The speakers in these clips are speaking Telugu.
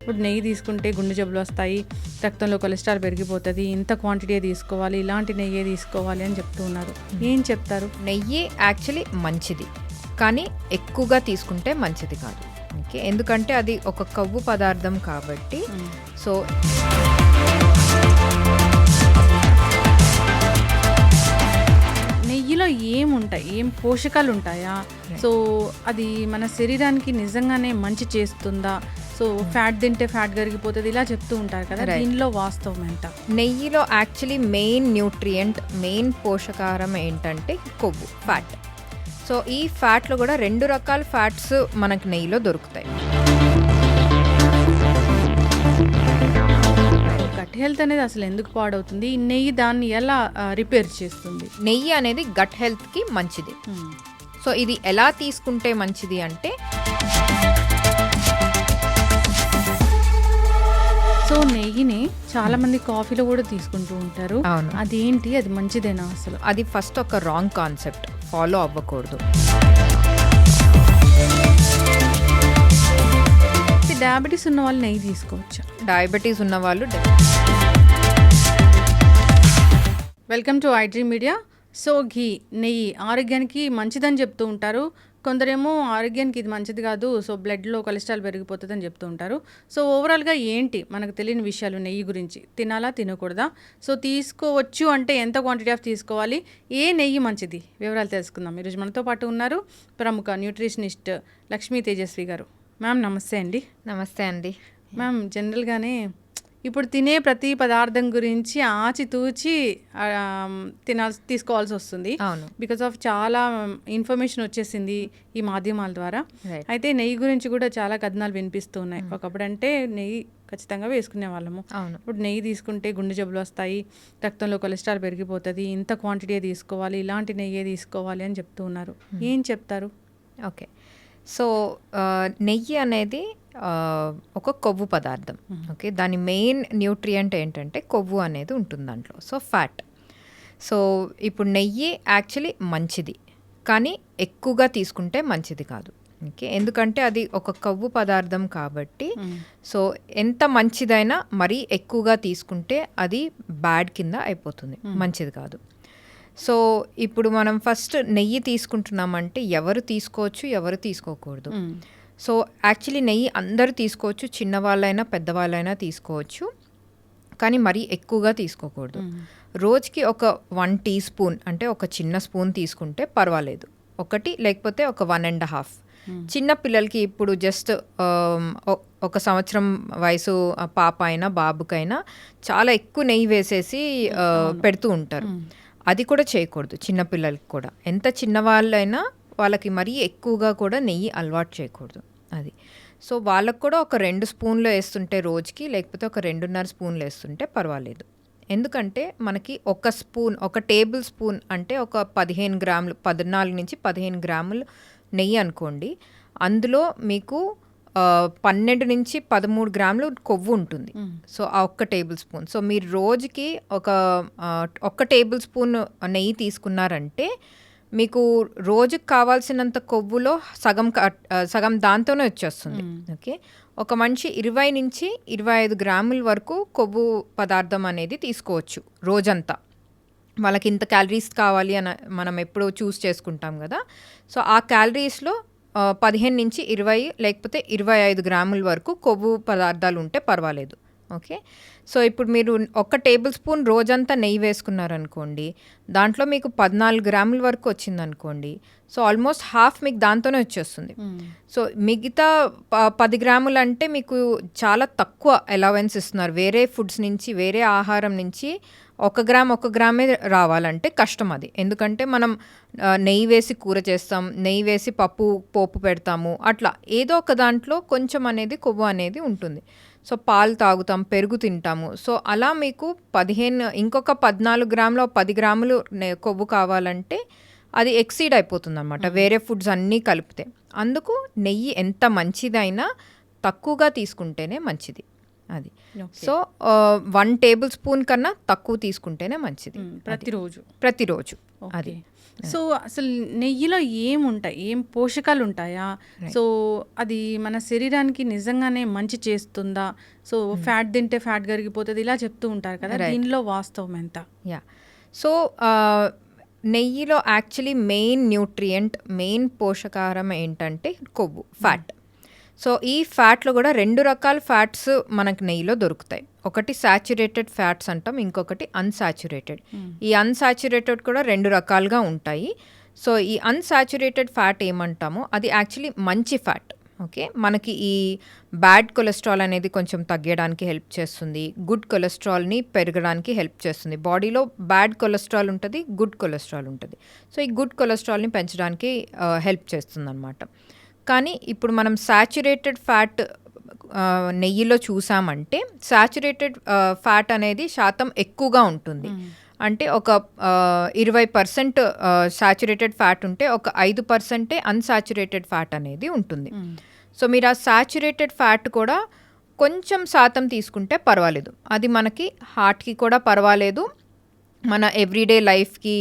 ఇప్పుడు నెయ్యి తీసుకుంటే గుండె జబ్బులు వస్తాయి రక్తంలో కొలెస్ట్రాల్ పెరిగిపోతుంది ఇంత క్వాంటిటీ తీసుకోవాలి ఇలాంటి నెయ్యే తీసుకోవాలి అని చెప్తూ ఉన్నారు. ఏం చెప్తారు? నెయ్యి యాక్చువల్లీ మంచిది కానీ ఎక్కువగా తీసుకుంటే మంచిది కాదు. ఓకే? ఎందుకంటే అది ఒక కొవ్వు పదార్థం కాబట్టి సో నెయ్యిలో ఏముంటాయి? ఏం పోషకాలు ఉంటాయా సో అది మన శరీరానికి నిజంగానే మంచి చేస్తుందా? సో ఫ్యాట్ తింటే ఫ్యాట్ కరిగిపోతుంది ఇలా చెప్తూ ఉంటారు కదా. దీనిలో వాస్తవం ఎంత? నెయ్యిలో యాక్చువల్లీ మెయిన్ న్యూట్రియంట్ మెయిన్ పోషకారం ఏంటంటే కొవ్వు ఫ్యాట్ సో ఈ ఫ్యాట్లో కూడా రెండు రకాల ఫ్యాట్స్ మనకి నెయ్యిలో దొరుకుతాయి. గట్ హెల్త్ అనేది అసలు ఎందుకు పాడవుతుంది? ఈ నెయ్యి దాన్ని ఎలా రిపేర్ చేస్తుంది? నెయ్యి అనేది గట్ హెల్త్కి మంచిది. సో ఇది ఎలా తీసుకుంటే మంచిది అంటే సో నెయ్యిని చాలా మంది కాఫీలో కూడా తీసుకుంటూ ఉంటారు. అవును. అదేంటి? అది మంచిదేనా అసలు? అది ఫస్ట్ ఒక రాంగ్ కాన్సెప్ట్ ఫాలో అవ్వకూడదు. డయాబెటీస్ ఉన్న వాళ్ళు నెయ్యి తీసుకోవచ్చా? డయాబెటీస్ ఉన్న వాళ్ళు welcome to iDream media. So ghee నెయ్యి ఆరోగ్యానికి మంచిదని చెప్తూ ఉంటారు. కొందరేమో ఆరోగ్యానికి ఇది మంచిది కాదు సో బ్లడ్లో కొలెస్ట్రాల్ పెరిగిపోతుంది అని చెప్తూ ఉంటారు. సో ఓవరాల్గా ఏంటి? మనకు తెలియని విషయాలు నెయ్యి గురించి. తినాలా తినకూడదా? సో తీసుకోవచ్చు అంటే ఎంత క్వాంటిటీ ఆఫ్ తీసుకోవాలి? ఏ నెయ్యి మంచిది? వివరాలు తెలుసుకుందాం. ఈరోజు మనతో పాటు ఉన్నారు ప్రముఖ న్యూట్రిషనిస్ట్ లక్ష్మీ తేజస్వి గారు. మ్యామ్ నమస్తే అండి. నమస్తే అండి. మ్యామ్ జనరల్గానే ఇప్పుడు తినే ప్రతి పదార్థం గురించి ఆచితూచి తినాల్సి తీసుకోవాల్సి వస్తుంది. బికాస్ ఆఫ్ చాలా ఇన్ఫర్మేషన్ వచ్చేసింది ఈ మాధ్యమాల ద్వారా. అయితే నెయ్యి గురించి కూడా చాలా కథనాలు వినిపిస్తూ ఉన్నాయి. ఒకప్పుడు అంటే నెయ్యి ఖచ్చితంగా వేసుకునే వాళ్ళము. ఇప్పుడు నెయ్యి తీసుకుంటే గుండె జబ్బులు వస్తాయి రక్తంలో కొలెస్ట్రాల్ పెరిగిపోతుంది ఇంత క్వాంటిటీ తీసుకోవాలి ఇలాంటి నెయ్యే తీసుకోవాలి అని చెప్తూ ఉన్నారు. ఏం చెప్తారు? ఓకే సో ఆ, నెయ్యి అనేది ఒక కొవ్వు పదార్థం. ఓకే దాని మెయిన్ న్యూట్రియంట్ ఏంటంటే కొవ్వు అనేది ఉంటుంది దాంట్లో. So fat. సో ఇప్పుడు నెయ్యి యాక్చువల్లీ మంచిది కానీ ఎక్కువగా తీసుకుంటే మంచిది కాదు. ఓకే ఎందుకంటే అది ఒక కొవ్వు పదార్థం కాబట్టి సో ఎంత మంచిదైనా మరీ ఎక్కువగా తీసుకుంటే అది బ్యాడ్ కింద అయిపోతుంది మంచిది కాదు. సో ఇప్పుడు మనం ఫస్ట్ నెయ్యి తీసుకుంటున్నామంటే ఎవరు తీసుకోవచ్చు ఎవరు తీసుకోకూడదు. సో యాక్చువల్లీ నెయ్యి అందరూ తీసుకోవచ్చు చిన్నవాళ్ళైనా పెద్దవాళ్ళైనా తీసుకోవచ్చు. కానీ మరీ ఎక్కువగా తీసుకోకూడదు. రోజుకి ఒక వన్ టీ స్పూన్ అంటే ఒక చిన్న స్పూన్ తీసుకుంటే పర్వాలేదు. ఒకటి లేకపోతే ఒక వన్ అండ్ హాఫ్. చిన్న పిల్లలకి ఇప్పుడు జస్ట్ ఒక సంవత్సరం వయసు పాప అయినా బాబుకైనా చాలా ఎక్కువ నెయ్యి వేసేసి పెడుతూ ఉంటారు. అది కూడా చేయకూడదు చిన్న పిల్లలకి కూడా. ఎంత చిన్నవాళ్ళైనా వాళ్ళకి మరీ ఎక్కువగా కూడా నెయ్యి అలవాటు చేయకూడదు. అది. సో వాళ్ళకు కూడా ఒక రెండు స్పూన్లు వేస్తుంటే రోజుకి లేకపోతే ఒక రెండున్నర స్పూన్లు వేస్తుంటే పర్వాలేదు. ఎందుకంటే మనకి ఒక స్పూన్ ఒక టేబుల్ స్పూన్ అంటే ఒక పదిహేను గ్రాములు పద్నాలుగు నుంచి పదిహేను గ్రాములు నెయ్యి అనుకోండి. అందులో మీకు పన్నెండు నుంచి పదమూడు గ్రాములు కొవ్వు ఉంటుంది. సో ఆ ఒక్క టేబుల్ స్పూన్. సో మీరు రోజుకి ఒక ఒక్క టేబుల్ స్పూన్ నెయ్యి తీసుకున్నారంటే మీకు రోజుకి కావాల్సినంత కొవ్వులో సగం సగం దాంతోనే వచ్చేస్తుంది. ఓకే? ఒక మనిషి ఇరవై నుంచి ఇరవై ఐదు గ్రాముల వరకు కొవ్వు పదార్థం అనేది తీసుకోవచ్చు రోజంతా. వాళ్ళకి ఇంత క్యాలరీస్ కావాలి అని మనం ఎప్పుడూ చూస్ చేసుకుంటాం కదా. సో ఆ క్యాలరీస్లో పదిహేను నుంచి ఇరవై లేకపోతే ఇరవై ఐదు గ్రాముల వరకు కొవ్వు పదార్థాలు ఉంటే పర్వాలేదు. ఓకే? సో ఇప్పుడు మీరు ఒక టేబుల్ స్పూన్ రోజంతా నెయ్యి వేసుకున్నారనుకోండి దాంట్లో మీకు పద్నాలుగు గ్రాముల వరకు వచ్చిందనుకోండి సో ఆల్మోస్ట్ హాఫ్ మీకు దాంతోనే వచ్చేస్తుంది. సో మిగతా పది గ్రాములు అంటే మీకు చాలా తక్కువ అలవెన్స్ ఇస్తున్నారు. వేరే ఫుడ్స్ నుంచి వేరే ఆహారం నుంచి ఒక గ్రామ్ ఒక గ్రామే రావాలంటే కష్టం అది. ఎందుకంటే మనం నెయ్యి వేసి కూర చేస్తాం నెయ్యి వేసి పప్పు పోపు పెడతాము అట్లా. ఏదో ఒక దాంట్లో కొంచెం అనేది కొవ్వు అనేది ఉంటుంది. సో పాలు తాగుతాం పెరుగు తింటాము. సో అలా మీకు పదిహేను ఇంకొక పద్నాలుగు గ్రాములు పది గ్రాములు కొవ్వు కావాలంటే అది ఎక్సీడ్ అయిపోతుంది అనమాట వేరే ఫుడ్స్ అన్నీ కలిపితే. అందుకు నెయ్యి ఎంత మంచిదైనా తక్కువగా తీసుకుంటేనే మంచిది అది. సో వన్ టేబుల్ స్పూన్ కన్నా తక్కువ తీసుకుంటేనే మంచిది. ప్రతిరోజు. ప్రతిరోజు అది. సో అసలు నెయ్యిలో ఏముంటాయి? ఏం పోషకాలు ఉంటాయా సో అది మన శరీరానికి నిజంగానే మంచి చేస్తుందా? సో ఫ్యాట్ తింటే ఫ్యాట్ కరిగిపోతుంది ఇలా చెప్తూ ఉంటారు కదా. దీనిలో వాస్తవం ఎంత? యా సో ఆ, నెయ్యిలో యాక్చువల్లీ మెయిన్ న్యూట్రియంట్ మెయిన్ పోషకాహారం ఏంటంటే కొవ్వు ఫ్యాట్ సో ఈ ఫ్యాట్లో కూడా రెండు రకాల ఫ్యాట్స్ మనకు నెయ్యిలో దొరుకుతాయి. ఒకటి సాచురేటెడ్ ఫ్యాట్స్ అంటాం ఇంకొకటి అన్సాచురేటెడ్ ఈ అన్సాచురేటెడ్ కూడా రెండు రకాలుగా ఉంటాయి. సో ఈ అన్సాచురేటెడ్ ఫ్యాట్ ఏమంటామో అది యాక్చువల్లీ మంచి ఫ్యాట్ ఓకే మనకి ఈ బ్యాడ్ కొలెస్ట్రాల్ అనేది కొంచెం తగ్గడానికి హెల్ప్ చేస్తుంది. గుడ్ కొలెస్ట్రాల్ని పెరగడానికి హెల్ప్ చేస్తుంది. బాడీలో బ్యాడ్ కొలెస్ట్రాల్ ఉంటుంది గుడ్ కొలెస్ట్రాల్ ఉంటుంది. సో ఈ గుడ్ కొలెస్ట్రాల్ని పెంచడానికి uh, హెల్ప్ చేస్తుంది అనమాట కానీ ఇప్పుడు మనం సాచురేటెడ్ ఫ్యాట్ నెయ్యిలో చూసామంటే సాచురేటెడ్ ఫ్యాట్ అనేది శాతం ఎక్కువగా ఉంటుంది. అంటే ఒక ఇరవై పర్సెంట్ సాచురేటెడ్ ఫ్యాట్ ఉంటే ఒక ఐదు పర్సెంటే అన్సాచురేటెడ్ ఫ్యాట్ అనేది ఉంటుంది. సో మీరు ఆ సాచురేటెడ్ ఫ్యాట్ కూడా కొంచెం శాతం తీసుకుంటే పర్వాలేదు. అది మనకి హార్ట్కి కూడా పర్వాలేదు. మన ఎవ్రీడే లైఫ్కి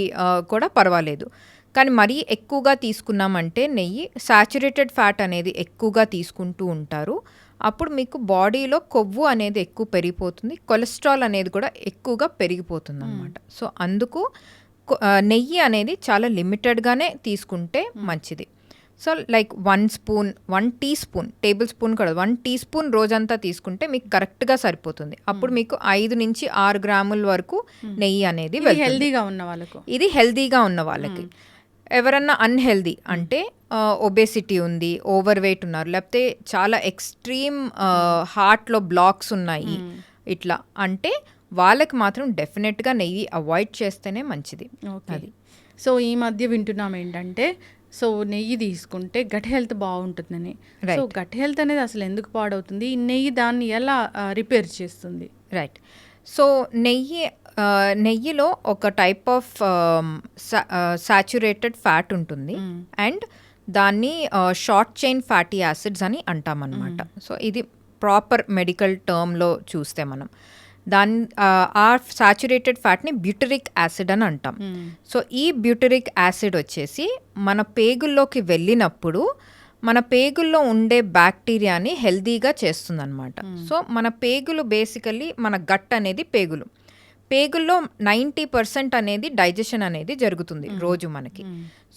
కూడా పర్వాలేదు. కానీ మరీ ఎక్కువగా తీసుకున్నామంటే నెయ్యి సాచురేటెడ్ ఫ్యాట్ అనేది ఎక్కువగా తీసుకుంటూ ఉంటారు. అప్పుడు మీకు బాడీలో కొవ్వు అనేది ఎక్కువ పెరిగిపోతుంది. కొలెస్ట్రాల్ అనేది కూడా ఎక్కువగా పెరిగిపోతుంది అనమాట సో అందుకు నెయ్యి అనేది చాలా లిమిటెడ్గానే తీసుకుంటే మంచిది. So like one spoon one teaspoon tablespoon కూడా వన్ టీ స్పూన్ రోజంతా తీసుకుంటే మీకు కరెక్ట్గా సరిపోతుంది. అప్పుడు మీకు ఐదు నుంచి ఆరు గ్రాముల వరకు నెయ్యి అనేది హెల్దీగా ఉన్న వాళ్ళకు? ఇది హెల్దీగా ఉన్న వాళ్ళకి. ఎవరన్నా అన్హెల్దీ అంటే ఒబేసిటీ ఉంది ఓవర్ వెయిట్ ఉన్నారు లేకపోతే చాలా ఎక్స్ట్రీమ్ హార్ట్లో బ్లాక్స్ ఉన్నాయి ఇట్లా. అంటే వాళ్ళకి మాత్రం డెఫినెట్గా నెయ్యి అవాయిడ్ చేస్తేనే మంచిది. ఓకే సో ఈ మధ్య వింటున్నాం ఏంటంటే సో నెయ్యి తీసుకుంటే గట్ హెల్త్ బాగుంటుందని. సో గట్ హెల్త్ అనేది అసలు ఎందుకు పాడవుతుంది? ఈ నెయ్యి దాన్ని ఎలా రిపేర్ చేస్తుంది? రైట్ సో నెయ్యి నెయ్యిలో ఒక టైప్ ఆఫ్ సాచురేటెడ్ ఫ్యాట్ ఉంటుంది. అండ్ దాన్ని షార్ట్ చైన్ ఫ్యాటీ యాసిడ్స్ అని అంటామన్నమాట. సో ఇది ప్రాపర్ మెడికల్ టర్మ్లో చూస్తే మనం. దాని ఆ, సాచురేటెడ్ ఫ్యాట్ని బ్యూటరిక్ యాసిడ్ అని అంటాం. సో ఈ బ్యూటరిక్ యాసిడ్ వచ్చేసి మన పేగుల్లోకి వెళ్ళినప్పుడు మన పేగుల్లో ఉండే బ్యాక్టీరియాని హెల్దీగా చేస్తుందన్నమాట. సో మన పేగులు బేసికల్లీ మన గట్ అనేది పేగులు. పేగుల్లో నైంటీ పర్సెంట్ అనేది డైజెషన్ అనేది జరుగుతుంది రోజు మనకి.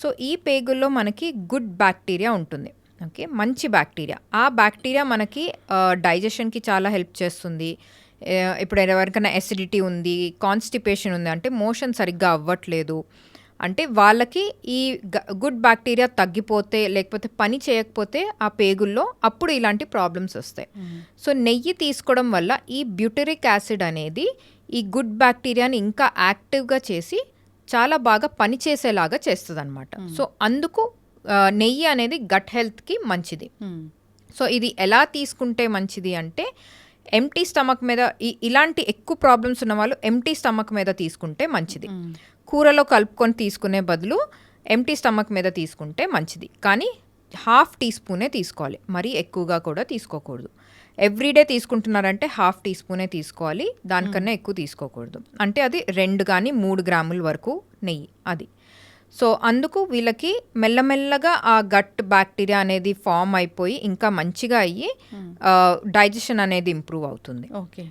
సో ఈ పేగుల్లో మనకి గుడ్ బ్యాక్టీరియా ఉంటుంది. ఓకే? మంచి బ్యాక్టీరియా. ఆ బ్యాక్టీరియా మనకి డైజెషన్కి చాలా హెల్ప్ చేస్తుంది. ఇప్పుడు ఎవరికైనా ఎసిడిటీ ఉంది కాన్స్టిపేషన్ ఉంది అంటే మోషన్ సరిగ్గా అవ్వట్లేదు. అంటే వాళ్ళకి ఈ గుడ్ బ్యాక్టీరియా తగ్గిపోతే లేకపోతే పని చేయకపోతే ఆ పేగుల్లో అప్పుడు ఇలాంటి ప్రాబ్లమ్స్ వస్తాయి. సో నెయ్యి తీసుకోవడం వల్ల ఈ బ్యూటరిక్ యాసిడ్ అనేది ఈ గుడ్ బ్యాక్టీరియాని ఇంకా యాక్టివ్గా చేసి చాలా బాగా పనిచేసేలాగా చేస్తుంది అనమాట సో అందుకు నెయ్యి అనేది గట్ హెల్త్కి మంచిది. సో ఇది ఎలా తీసుకుంటే మంచిది అంటే ఎంటీ స్టమక్ మీద ఇలాంటి ఎక్కువ ప్రాబ్లమ్స్ ఉన్న వాళ్ళు ఎంటీ స్టమక్ మీద తీసుకుంటే మంచిది. కూరలో కలుపుకొని తీసుకునే బదులు ఎంటీ స్టమక్ మీద తీసుకుంటే మంచిది. కానీ హాఫ్ టీ స్పూనే తీసుకోవాలి. మరీ ఎక్కువగా కూడా తీసుకోకూడదు. ఎవ్రీడే తీసుకుంటున్నారంటే హాఫ్ టీ స్పూనే తీసుకోవాలి. దానికన్నా ఎక్కువ తీసుకోకూడదు. అంటే అది రెండు కానీ మూడు గ్రాముల వరకు నెయ్యి అది. సో అందుకు వీళ్ళకి మెల్లమెల్లగా ఆ గట్ బ్యాక్టీరియా అనేది ఫామ్ అయిపోయి ఇంకా మంచిగా అయ్యి డైజెషన్ అనేది ఇంప్రూవ్ అవుతుంది. ఓకే.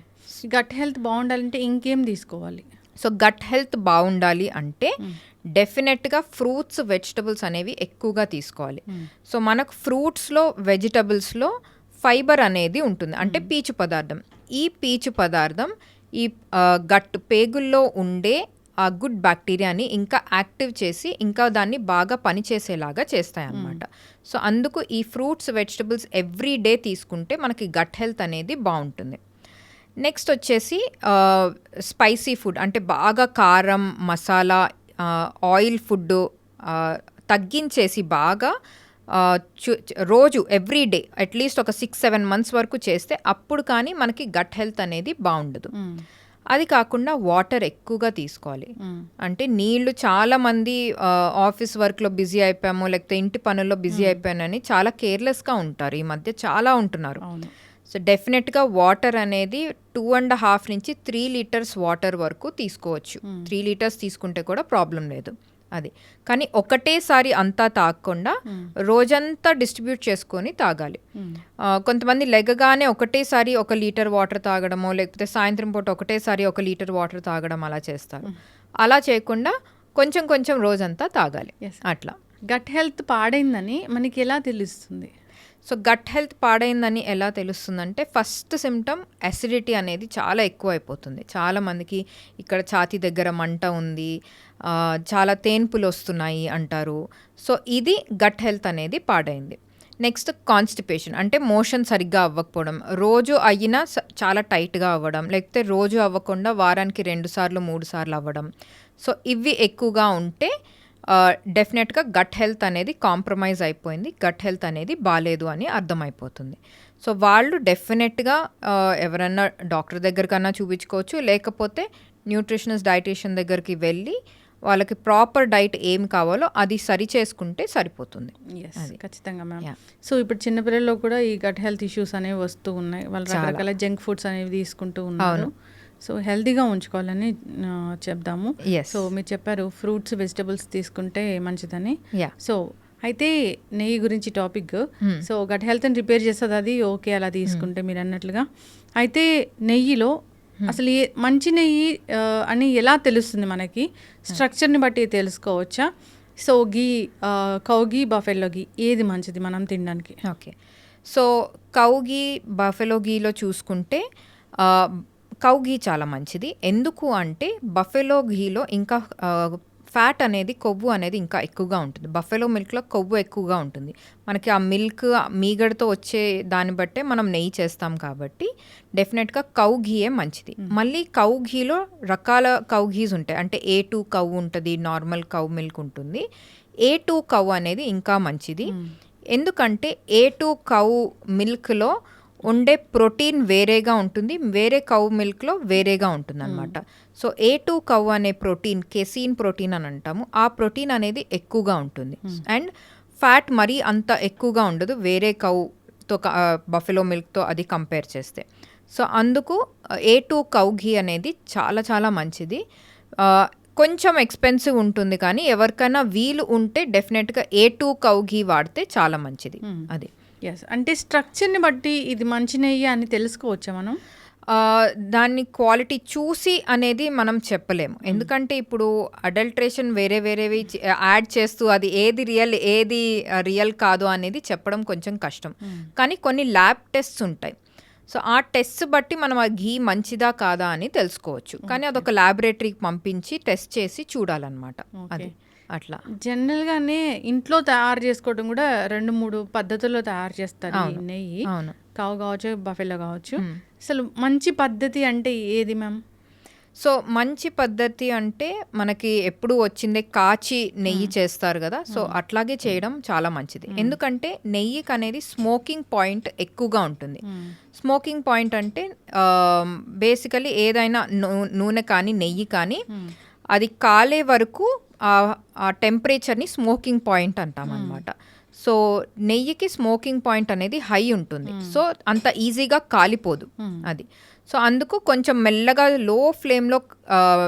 గట్ హెల్త్ బాగుండాలంటే ఇంకేం తీసుకోవాలి? సో గట్ హెల్త్ బాగుండాలి అంటే డెఫినెట్గా ఫ్రూట్స్ వెజిటబుల్స్ అనేవి ఎక్కువగా తీసుకోవాలి. సో మనకు ఫ్రూట్స్లో వెజిటబుల్స్లో ఫైబర్ అనేది ఉంటుంది. అంటే పీచు పదార్థం. ఈ పీచు పదార్థం ఈ గట్ పేగుల్లో ఉండే ఆ గుడ్ బ్యాక్టీరియాని ఇంకా యాక్టివ్ చేసి ఇంకా దాన్ని బాగా పనిచేసేలాగా చేస్తాయి అన్నమాట సో అందుకు ఈ ఫ్రూట్స్ వెజిటబుల్స్ ఎవ్రీ డే తీసుకుంటే మనకి గట్ హెల్త్ అనేది బాగుంటుంది. నెక్స్ట్ వచ్చేసి స్పైసీ ఫుడ్. అంటే బాగా కారం మసాలా ఆయిల్ ఫుడ్ తగ్గించేసి బాగా రోజు ఎవ్రీ డే అట్లీస్ట్ ఒక సిక్స్ సెవెన్ మంత్స్ వరకు చేస్తే అప్పుడు కానీ మనకి గట్ హెల్త్ అనేది బాగుండదు. అది కాకుండా వాటర్ ఎక్కువగా తీసుకోవాలి. అంటే నీళ్ళు చాలా మంది ఆఫీస్ వర్క్లో బిజీ అయిపోయాము లేకపోతే ఇంటి పనుల్లో బిజీ అయిపోయానని చాలా కేర్లెస్గా ఉంటారు. ఈ మధ్య చాలా ఉంటున్నారు. సో డెఫినెట్గా వాటర్ అనేది టూ అండ్ హాఫ్ నుంచి త్రీ లీటర్స్ వాటర్ వరకు తీసుకోవచ్చు. త్రీ లీటర్స్ తీసుకుంటే కూడా ప్రాబ్లం లేదు. అది. కానీ ఒకటేసారి అంతా తాగకుండా రోజంతా డిస్ట్రిబ్యూట్ చేసుకొని తాగాలి. ఆ, కొంతమంది లెగగానే ఒకటేసారి ఒక లీటర్ వాటర్ తాగడమో లేకపోతే సాయంత్రం పూట ఒకటేసారి ఒక లీటర్ వాటర్ తాగడం అలా చేస్తారు. అలా చేయకుండా కొంచెం కొంచెం రోజంతా తాగాలి. అట్లా. గట్ హెల్త్ పాడైందని మనకి ఎలా తెలుస్తుంది? సో గట్ హెల్త్ పాడైందని ఎలా తెలుస్తుందంటే ఫస్ట్ సిమ్టమ్ అసిడిటీ అనేది చాలా ఎక్కువ అయిపోతుంది చాలా మందికి ఇక్కడ ఛాతీ దగ్గర మంట ఉంది చాలా తేన్పులు వస్తున్నాయి అంటారు. సో ఇది గట్ హెల్త్ అనేది పాడైంది. నెక్స్ట్ కాన్స్టిపేషన్ అంటే మోషన్ సరిగ్గా అవ్వకపోవడం రోజు అయినా చాలా టైట్గా అవ్వడం లేకపోతే రోజు అవ్వకుండా వారానికి రెండు సార్లు మూడు సార్లు అవ్వడం. సో ఇవి ఎక్కువగా ఉంటే డెఫినెట్గా గట్ హెల్త్ అనేది కాంప్రమైజ్ అయిపోయింది గట్ హెల్త్ అనేది బాగాలేదు అని అర్థమైపోతుంది. సో వాళ్ళు డెఫినెట్గా ఎవరన్నా డాక్టర్ దగ్గరకన్నా చూపించుకోవచ్చు లేకపోతే న్యూట్రిషనిస్ట్ డైటీషియన్ దగ్గరికి వెళ్ళి వాళ్ళకి ప్రాపర్ డైట్ ఏం కావాలో అది సరి చేసుకుంటే సరిపోతుంది. ఎస్ ఖచ్చితంగా మ్యామ్. సో ఇప్పుడు చిన్నపిల్లల్లో కూడా ఈ గట్ హెల్త్ ఇష్యూస్ అనేవి వస్తూ ఉన్నాయి. వాళ్ళు రకరకాల జంక్ ఫుడ్స్ అనేవి తీసుకుంటూ ఉన్నారు. సో హెల్తీగా ఉంచుకోవాలని చెప్దాము. సో మీరు చెప్పారు ఫ్రూట్స్ వెజిటబుల్స్ తీసుకుంటే మంచిదని. సో అయితే నెయ్యి గురించి టాపిక్ సో గట్ హెల్త్ని రిపేర్ చేస్తుంది అది ఓకే అలా తీసుకుంటే మీరు అన్నట్లుగా. అయితే నెయ్యిలో అసలు ఏ మంచి నెయ్యి అని ఎలా తెలుస్తుంది మనకి? స్ట్రక్చర్ని బట్టి తెలుసుకోవచ్చా? So ghee cow ghee buffalo ghee ఏది మంచిది మనం తినడానికి? Okay. So cow ghee buffalo గీలో చూసుకుంటే కౌ గీ చాలా మంచిది. ఎందుకు అంటే బఫెలో గీలో ఇంకా ఫ్యాట్ అనేది కొవ్వు అనేది ఇంకా ఎక్కువగా ఉంటుంది. బఫెలో మిల్క్లో కొవ్వు ఎక్కువగా ఉంటుంది. మనకి ఆ మిల్క్ మీగడతో వచ్చే దాన్ని బట్టే మనం నెయ్యి చేస్తాం కాబట్టి డెఫినెట్గా కౌ ఘీయే మంచిది. మళ్ళీ కౌ ఘీలో రకాల కౌ ఘీస్ ఉంటాయి. అంటే ఏ టూ కౌ ఉంటుంది నార్మల్ కౌ మిల్క్ ఉంటుంది. ఏ టూ కౌ అనేది ఇంకా మంచిది. ఎందుకంటే ఏ టూ కౌ మిల్క్లో ఉండే ప్రోటీన్ వేరేగా ఉంటుంది వేరే కౌ మిల్క్లో వేరేగా ఉంటుంది అనమాట సో ఏ టూ కౌ అనే ప్రోటీన్ కెసీన్ ప్రోటీన్ అని అంటాము ఆ ప్రోటీన్ అనేది ఎక్కువగా ఉంటుంది. అండ్ ఫ్యాట్ మరీ అంత ఎక్కువగా ఉండదు వేరే కౌతో బఫెలో మిల్క్తో అది కంపేర్ చేస్తే. సో అందుకు ఏ టూ కౌ ఘీ అనేది చాలా చాలా మంచిది. కొంచెం ఎక్స్పెన్సివ్ ఉంటుంది కానీ ఎవరికైనా వీలు ఉంటే డెఫినెట్గా ఏ టూ కౌ ఘీ వాడితే చాలా మంచిది అది. ఎస్ అంటే స్ట్రక్చర్ని బట్టి ఇది మంచి నెయ్యి అని తెలుసుకోవచ్చా మనం? దాన్ని క్వాలిటీ చూసి అనేది మనం చెప్పలేము. ఎందుకంటే ఇప్పుడు అడల్ట్రేషన్ వేరే వేరేవి యాడ్ చేస్తూ అది ఏది రియల్ ఏది రియల్ కాదు అనేది చెప్పడం కొంచెం కష్టం. కానీ కొన్ని ల్యాబ్ టెస్ట్స్ ఉంటాయి. సో ఆ టెస్ట్ బట్టి మనం ఆ ఘీ మంచిదా కాదా అని తెలుసుకోవచ్చు. కానీ అదొక ల్యాబొరేటరీకి పంపించి టెస్ట్ చేసి చూడాలన్నమాట అది. అట్లా. జనరల్గానే ఇంట్లో తయారు చేసుకోవడం కూడా రెండు మూడు పద్ధతుల్లో తయారు చేస్తారు నెయ్యి. అవును. కావు కావచ్చు బఫెలో కావచ్చు. అసలు మంచి పద్ధతి అంటే ఏది మ్యామ్? సో మంచి పద్ధతి అంటే మనకి ఎప్పుడు వచ్చిందే కాచి నెయ్యి చేస్తారు కదా. సో అట్లాగే చేయడం చాలా మంచిది. ఎందుకంటే నెయ్యికి అనేది స్మోకింగ్ పాయింట్ ఎక్కువగా ఉంటుంది. స్మోకింగ్ పాయింట్ అంటే బేసికలీ ఏదైనా నూనె కానీ నెయ్యి కానీ అది కాలే వరకు ఆ- ఆ టెంపరేచర్ని స్మోకింగ్ పాయింట్ అంటాం అనమాట సో నెయ్యికి స్మోకింగ్ పాయింట్ అనేది హై ఉంటుంది. సో అంత ఈజీగా కాలిపోదు అది. సో అందుకు కొంచెం మెల్లగా లో ఫ్లేమ్లో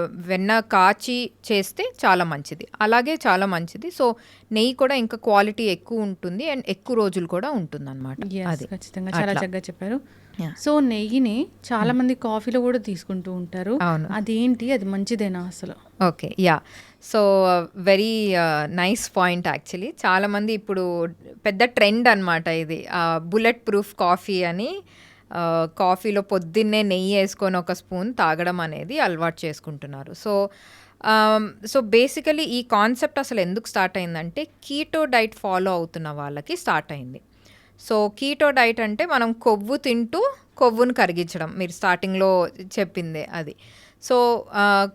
వెన్న కాచి చేస్తే చాలా మంచిది. అలాగే చాలా మంచిది. సో నెయ్యి కూడా ఇంకా క్వాలిటీ ఎక్కువ ఉంటుంది అండ్ ఎక్కువ రోజులు కూడా ఉంటుంది అనమాట అది. ఖచ్చితంగా చాలా. చక్కగా చెప్పారు. సో నెయ్యిని చాలా మంది కాఫీలో కూడా తీసుకుంటూ ఉంటారు. అవును. అదేంటి? అది మంచిదేనా అసలు? Okay yeah so very nice point actually చాలామంది ఇప్పుడు పెద్ద ట్రెండ్ అనమాట ఇది. బుల్లెట్ ప్రూఫ్ కాఫీ అని కాఫీలో పొద్దున్నే నెయ్యి వేసుకొని ఒక స్పూన్ తాగడం అనేది అలవాటు చేసుకుంటున్నారు. సో సో బేసికలీ ఈ కాన్సెప్ట్ అసలు ఎందుకు స్టార్ట్ అయిందంటే కీటో డైట్ ఫాలో అవుతున్న వాళ్ళకి స్టార్ట్ అయింది. సో కీటో డైట్ అంటే మనం కొవ్వు తింటూ కొవ్వును కరిగించడం. మీరు స్టార్టింగ్లో చెప్పిందే అది. సో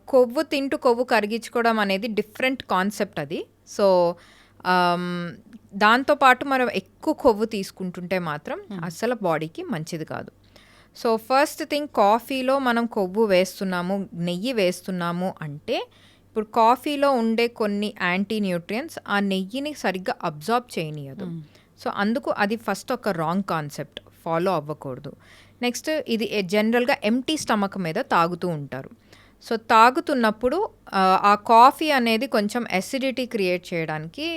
కొవ్వు తింటూ కొవ్వు కరిగించుకోవడం అనేది డిఫరెంట్ కాన్సెప్ట్ అది. సో దాంతోపాటు మనం ఎక్కువ కొవ్వు తీసుకుంటుంటే మాత్రం అసలు బాడీకి మంచిది కాదు. సో ఫస్ట్ థింగ్ కాఫీలో మనం కొవ్వు వేస్తున్నాము నెయ్యి వేస్తున్నాము అంటే ఇప్పుడు కాఫీలో ఉండే కొన్ని యాంటీ న్యూట్రియన్స్ ఆ నెయ్యిని సరిగ్గా అబ్జార్బ్ చేయనీయదు. సో అందుకు అది ఫస్ట్ ఒక రాంగ్ కాన్సెప్ట్ ఫాలో అవ్వకూడదు. నెక్స్ట్ ఇది జనరల్గా ఎంటీ స్టమక్ మీద తాగుతూ ఉంటారు. సో తాగుతున్నప్పుడు ఆ, కాఫీ అనేది కొంచెం ఎసిడిటీ క్రియేట్ చేయడానికి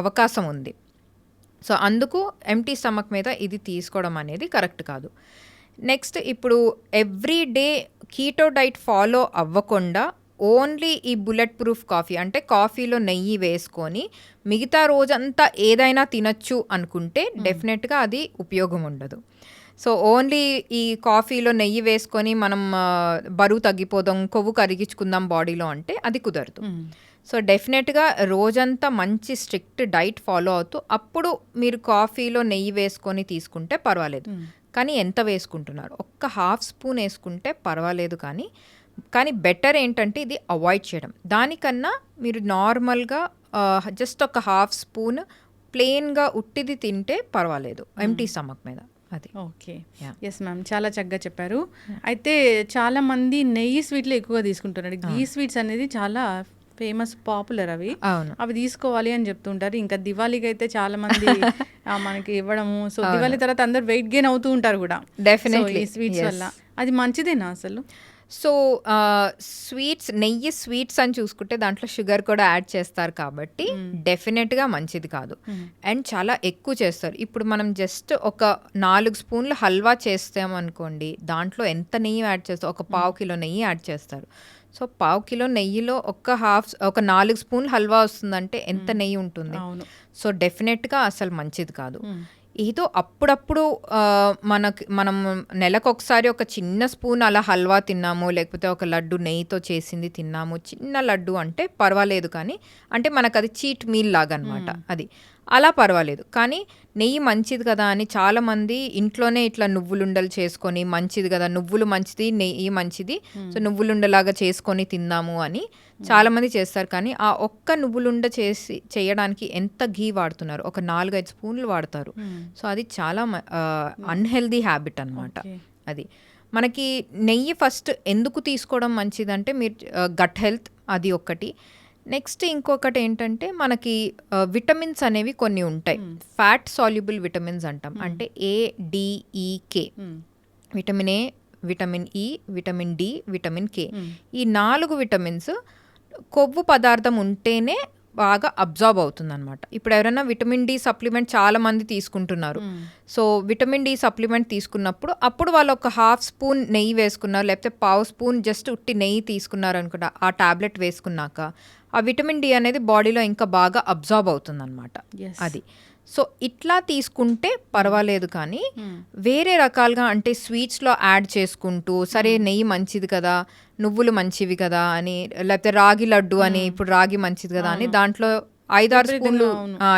అవకాశం ఉంది. సో అందుకు ఎంటీ స్టమక్ మీద ఇది తీసుకోవడం అనేది కరెక్ట్ కాదు. నెక్స్ట్ ఇప్పుడు every day keto diet follow అవ్వకుండా ఓన్లీ ఈ బుల్లెట్ ప్రూఫ్ కాఫీ అంటే కాఫీలో నెయ్యి వేసుకొని మిగతా రోజంతా ఏదైనా తినచ్చు అనుకుంటే డెఫినెట్గా అది ఉపయోగం ఉండదు. సో ఓన్లీ ఈ కాఫీలో నెయ్యి వేసుకొని మనం బరువు తగ్గిపోదాం కొవ్వు కరిగించుకుందాం బాడీలో అంటే అది కుదరదు. సో డెఫినెట్గా రోజంతా మంచి స్ట్రిక్ట్ డైట్ ఫాలో అవుతూ అప్పుడు మీరు కాఫీలో నెయ్యి వేసుకొని తీసుకుంటే పర్వాలేదు. కానీ ఎంత వేసుకుంటున్నారు? ఒక్క హాఫ్ స్పూన్ వేసుకుంటే పర్వాలేదు కానీ కానీ బెటర్ ఏంటంటే ఇది అవాయిడ్ చేయడం. దానికన్నా మీరు నార్మల్గా జస్ట్ ఒక హాఫ్ స్పూన్ ప్లెయిన్గా ఉట్టిది తింటే పర్వాలేదు. ఎంటీ స్టమక్ మీద. అది. ఓకే. ఎస్ మ్యామ్ చాలా చక్కగా చెప్పారు. అయితే చాలా మంది నెయ్యి స్వీట్లు ఎక్కువగా తీసుకుంటున్నారు. గీ స్వీట్స్ అనేది చాలా ఫేమస్ పాపులర్ అవి. అవును. అవి తీసుకోవాలి అని చెప్తుంటారు. ఇంకా దివాళీకి అయితే చాలా మంది మనకి ఇవ్వడము. సో దివాళీ తర్వాత అందరు వెయిట్ గెయిన్ అవుతూ ఉంటారు కూడా. ఈ స్వీట్స్. వల్ల. అది మంచిదేనా అసలు? సో స్వీట్స్ నెయ్యి స్వీట్స్ అని చూసుకుంటే దాంట్లో షుగర్ కూడా యాడ్ చేస్తారు కాబట్టి డెఫినెట్గా మంచిది కాదు. అండ్ చాలా ఎక్కువ చేస్తారు. ఇప్పుడు మనం జస్ట్ ఒక నాలుగు స్పూన్లు హల్వా చేస్తాం అనుకోండి దాంట్లో ఎంత నెయ్యి యాడ్ చేస్తారు ఒక పావు కిలో నెయ్యి యాడ్ చేస్తారు. సో పావు కిలో నెయ్యిలో ఒక హాఫ్ ఒక నాలుగు స్పూన్లు హల్వా వస్తుందంటే ఎంత నెయ్యి ఉంటుంది? సో డెఫినెట్గా అసలు మంచిది కాదు. ఏదో అప్పుడప్పుడు మనకి మనం నెలకు ఒకసారి ఒక చిన్న స్పూన్ అలా హల్వా తిన్నాము లేకపోతే ఒక లడ్డు నెయ్యితో చేసింది తిన్నాము చిన్న లడ్డు అంటే పర్వాలేదు కానీ అంటే మనకు అది చీట్ మీల్ లాగా అనమాట అది. అలా పర్వాలేదు. కానీ నెయ్యి మంచిది కదా అని చాలామంది ఇంట్లోనే ఇట్లా నువ్వులుండలు చేసుకొని మంచిది కదా నువ్వులు మంచిది నెయ్యి మంచిది. సో నువ్వులుండలాగా చేసుకొని తిందాము అని చాలామంది చేస్తారు. కానీ ఆ ఒక్క నువ్వులుండ చేసి చేయడానికి ఎంత ఘీ వాడుతున్నారు? ఒక నాలుగైదు స్పూన్లు వాడతారు. సో అది చాలా అన్హెల్దీ హ్యాబిట్ అనమాట. అది. మనకి నెయ్యి ఫస్ట్ ఎందుకు తీసుకోవడం మంచిదంటే మీరు గట్ హెల్త్ అది ఒకటి నెక్స్ట్ ఇంకొకటి ఏంటంటే మనకి విటమిన్స్ అనేవి కొన్ని ఉంటాయి. ఫ్యాట్ సాల్యుబుల్ విటమిన్స్ అంటాం. అంటే A D E K vitamin A vitamin E vitamin D vitamin K ఈ నాలుగు విటమిన్స్ కొవ్వు పదార్థం ఉంటేనే బాగా అబ్జార్బ్ అవుతుంది అనమాట ఇప్పుడు ఎవరైనా విటమిన్ డి సప్లిమెంట్ చాలా మంది తీసుకుంటున్నారు. సో విటమిన్ డి సప్లిమెంట్ తీసుకున్నప్పుడు అప్పుడు వాళ్ళు ఒక హాఫ్ స్పూన్ నెయ్యి వేసుకున్నారు లేకపోతే పావు స్పూన్ జస్ట్ ఉట్టి నెయ్యి తీసుకున్నారు అనుకుంటా ఆ టాబ్లెట్ వేసుకున్నాక ఆ విటమిన్ డి అనేది బాడీలో ఇంకా బాగా అబ్జార్బ్ అవుతుంది అనమాట. అది. సో ఇట్లా తీసుకుంటే పర్వాలేదు కానీ వేరే రకాలుగా అంటే స్వీట్స్లో యాడ్ చేసుకుంటూ సరే నెయ్యి మంచిది కదా నువ్వులు మంచివి కదా అని లేకపోతే రాగి లడ్డు అని ఇప్పుడు రాగి మంచిది కదా అని దాంట్లో ఐదారు స్పూన్లు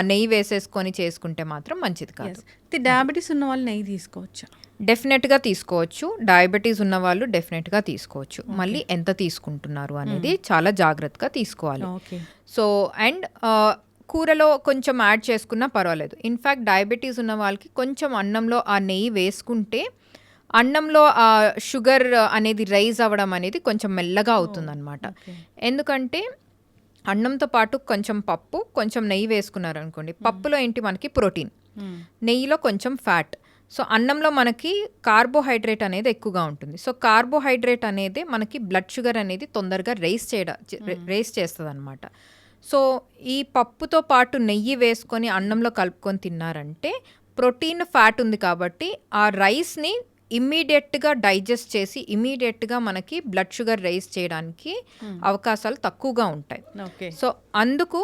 నెయ్యి వేసేసుకొని చేసుకుంటే మాత్రం మంచిది కాదు. డయాబెటీస్ ఉన్న వాళ్ళు నెయ్యి తీసుకోవచ్చా? డెఫినెట్గా తీసుకోవచ్చు. డయాబెటీస్ ఉన్న వాళ్ళు డెఫినెట్గా తీసుకోవచ్చు. మళ్ళీ ఎంత తీసుకుంటున్నారు అనేది చాలా జాగ్రత్తగా తీసుకోవాలి. ఓకే సో అండ్ కూరలో కొంచెం యాడ్ చేసుకున్నా పర్వాలేదు. ఇన్ఫ్యాక్ట్ డయాబెటీస్ ఉన్న వాళ్ళకి కొంచెం అన్నంలో ఆ నెయ్యి వేసుకుంటే అన్నంలో ఆ షుగర్ అనేది రైజ్ అవ్వడం అనేది కొంచెం మెల్లగా అవుతుందన్నమాట. ఎందుకంటే అన్నంతో పాటు కొంచెం పప్పు కొంచెం నెయ్యి వేసుకున్నారు అనుకోండి పప్పులో ఏంటి మనకి ప్రోటీన్. నెయ్యిలో కొంచెం ఫ్యాట్. సో అన్నంలో మనకి కార్బోహైడ్రేట్ అనేది ఎక్కువగా ఉంటుంది. సో కార్బోహైడ్రేట్ అనేది మనకి బ్లడ్ షుగర్ అనేది తొందరగా రేస్ చేయడం రేస్ చేస్తుంది అనమాట సో ఈ పప్పుతో పాటు నెయ్యి వేసుకొని అన్నంలో కలుపుకొని తిన్నారంటే ప్రోటీన్ ఫ్యాట్ ఉంది కాబట్టి ఆ రైస్ని ఇమ్మీడియట్గా డైజెస్ట్ చేసి ఇమ్మీడియట్గా మనకి బ్లడ్ షుగర్ రైస్ చేయడానికి అవకాశాలు తక్కువగా ఉంటాయి. ఓకే. సో అందుకు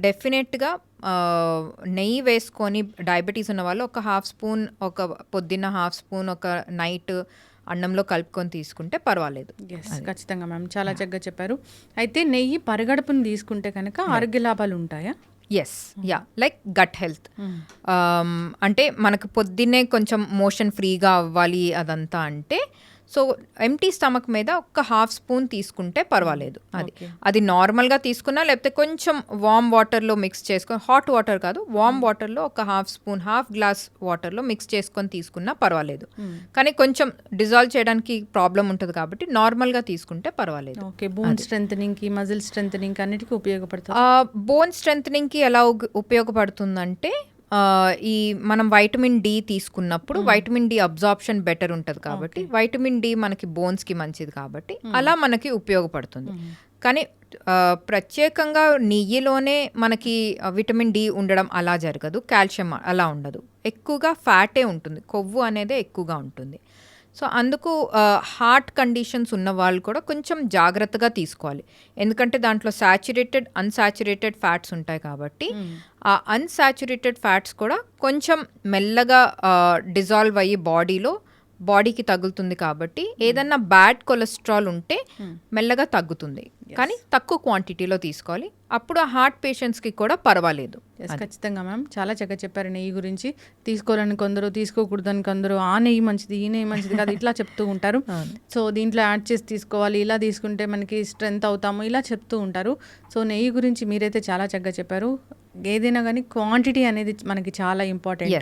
డెఫినెట్గా నెయ్యి వేసుకొని డయాబెటీస్ ఉన్న వాళ్ళు ఒక హాఫ్ స్పూన్ ఒక పొద్దున్న హాఫ్ స్పూన్ ఒక నైట్ అన్నంలో కలుపుకొని తీసుకుంటే పర్వాలేదు. ఖచ్చితంగా మ్యామ్. చాలా చక్కగా చెప్పారు. అయితే నెయ్యి పరిగడుపుని తీసుకుంటే కనుక ఆరోగ్య లాభాలు ఉంటాయా? Yes yeah. Like gut health అంటే మనకు పొద్దున్నే కొంచెం మోషన్ ఫ్రీగా అవ్వాలి అదంతా అంటే సో ఎంటీ స్టమక్ మీద ఒక హాఫ్ స్పూన్ తీసుకుంటే పర్వాలేదు అది. అది నార్మల్గా తీసుకున్నా లేకపోతే కొంచెం వామ్ వాటర్లో మిక్స్ చేసుకొని హాట్ వాటర్ కాదు వామ్ వాటర్లో ఒక హాఫ్ స్పూన్ హాఫ్ గ్లాస్ వాటర్లో మిక్స్ చేసుకొని తీసుకున్నా పర్వాలేదు. కానీ కొంచెం డిజాల్వ్ చేయడానికి ప్రాబ్లం ఉంటుంది కాబట్టి నార్మల్గా తీసుకుంటే పర్వాలేదు. ఓకే. బోన్ స్ట్రెంగ్కి మజిల్ స్ట్రెంగ్ అన్నిటికీ ఉపయోగపడుతుంది? బోన్ స్ట్రెంగ్కి ఎలా ఉపయోగపడుతుందంటే ఈ మనం వైటమిన్ డి తీసుకున్నప్పుడు వైటమిన్ డి అబ్జార్ప్షన్ బెటర్ ఉంటుంది కాబట్టి వైటమిన్ డి మనకి బోన్స్కి మంచిది కాబట్టి అలా మనకి ఉపయోగపడుతుంది. కానీ ఆ, ప్రత్యేకంగా నెయ్యిలోనే మనకి విటమిన్ డి ఉండడం అలా జరగదు కాల్షియం అలా ఉండదు. ఎక్కువగా ఫ్యాటే ఉంటుంది కొవ్వు అనేది ఎక్కువగా ఉంటుంది. సో అందుకు హార్ట్ కండిషన్స్ ఉన్న వాళ్ళు కూడా కొంచెం జాగ్రత్తగా తీసుకోవాలి. ఎందుకంటే దాంట్లో సాచురేటెడ్ అన్సాచురేటెడ్ ఫ్యాట్స్ ఉంటాయి కాబట్టి ఆ అన్సాచురేటెడ్ ఫ్యాట్స్ కూడా కొంచెం మెల్లగా డిజాల్వ్ అయ్యి బాడీలో బాడీకి తగులుతుంది కాబట్టి ఏదన్నా బ్యాడ్ కొలెస్ట్రాల్ ఉంటే మెల్లగా తగ్గుతుంది. కానీ తక్కువ క్వాంటిటీలో తీసుకోవాలి. అప్పుడు ఆ హార్ట్ పేషెంట్స్కి కూడా పర్వాలేదు. ఖచ్చితంగా మ్యామ్. చాలా చక్కగా చెప్పారు నెయ్యి గురించి. తీసుకోవాలని కొందరు తీసుకోకూడదని కొందరు ఆ నెయ్యి మంచిది ఈ నెయ్యి మంచిది కాదు ఇట్లా చెప్తూ ఉంటారు. సో దీంట్లో యాడ్ చేసి తీసుకోవాలి ఇలా తీసుకుంటే మనకి స్ట్రెంత్ అవుతాము ఇలా చెప్తూ ఉంటారు. సో నెయ్యి గురించి మీరైతే చాలా చక్కగా చెప్పారు. ఏదైనా కానీ క్వాంటిటీ అనేది మనకి చాలా ఇంపార్టెంట్.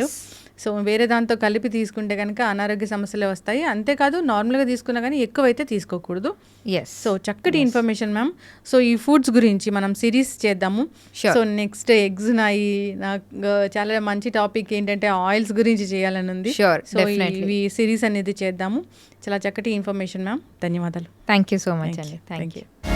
సో వేరే దాంతో కలిపి తీసుకుంటే కనుక అనారోగ్య సమస్యలు వస్తాయి. అంతేకాదు నార్మల్గా తీసుకున్నా కానీ ఎక్కువైతే తీసుకోకూడదు. ఎస్ సో చక్కటి ఇన్ఫర్మేషన్ మ్యామ్ సో ఈ ఫుడ్స్ గురించి మనం సిరీస్ చేద్దాము. సో నెక్స్ట్ ఎగ్స్ నాయి నాకు చాలా మంచి టాపిక్ ఏంటంటే ఆయిల్స్ గురించి చేయాలని ఉంది. సో. ఇవి సిరీస్ అనేది చేద్దాము. చాలా చక్కటి ఇన్ఫర్మేషన్ మ్యామ్ ధన్యవాదాలు. థ్యాంక్ యూ సో మచ్ అండి థ్యాంక్ యూ